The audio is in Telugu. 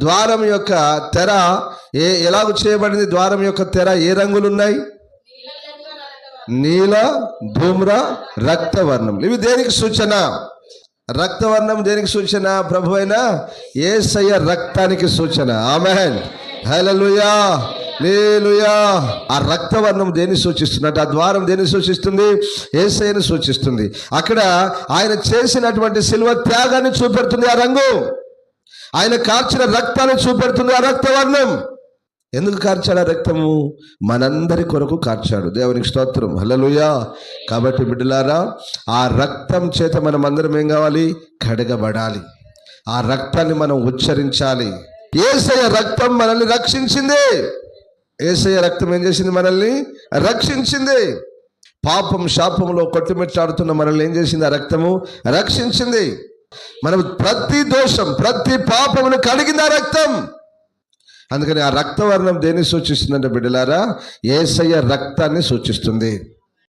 ద్వారం యొక్క తెర ఏ ఎలాగ చేయబడింది? ద్వారం యొక్క తెర ఏ రంగులు ఉన్నాయి నీల ధూమ్ర రక్తవర్ణం. ఇవి దేనికి సూచన? రక్తవర్ణం దేనికి సూచన? ప్రభు అయిన ఏసయ్య రక్తానికి సూచన. ఆమెన్. హలలుయా లేలుయా ఆ రక్తవర్ణం దేన్ని సూచిస్తున్నట్టు? ఆ ద్వారం దేన్ని సూచిస్తుంది? ఏసయ్యని సూచిస్తుంది. అక్కడ ఆయన చేసినటువంటి శిల్వ త్యాగాన్ని చూపెడుతుంది ఆ రంగు. ఆయన కార్చిన రక్తాన్ని చూపెడుతుంది ఆ రక్తవర్ణం. ఎందుకు కార్చాడు ఆ రక్తము? మనందరి కొరకు కార్చాడు. దేవునికి స్తోత్రం. హలలుయా కాబట్టి బిడ్డలారా ఆ రక్తం చేత మనం అందరం ఏం కావాలి? కడగబడాలి. ఆ రక్తాన్ని మనం ఉచ్చరించాలి. ఏసయ రక్తం మనల్ని రక్షించింది. ఏసయ రక్తం ఏం చేసింది మనల్ని? రక్షించింది. పాపం శాపంలో కొట్టుమిట్టాడుతున్న మనల్ని ఏం చేసింది ఆ రక్తము? రక్షించింది. మనం ప్రతి దోషం ప్రతి పాపమును కడిగింది ఆ రక్తం. అందుకని ఆ రక్తవర్ణం దేన్ని సూచిస్తుందంటే బిడ్డలారా? ఏసయ్య రక్తాన్ని సూచిస్తుంది.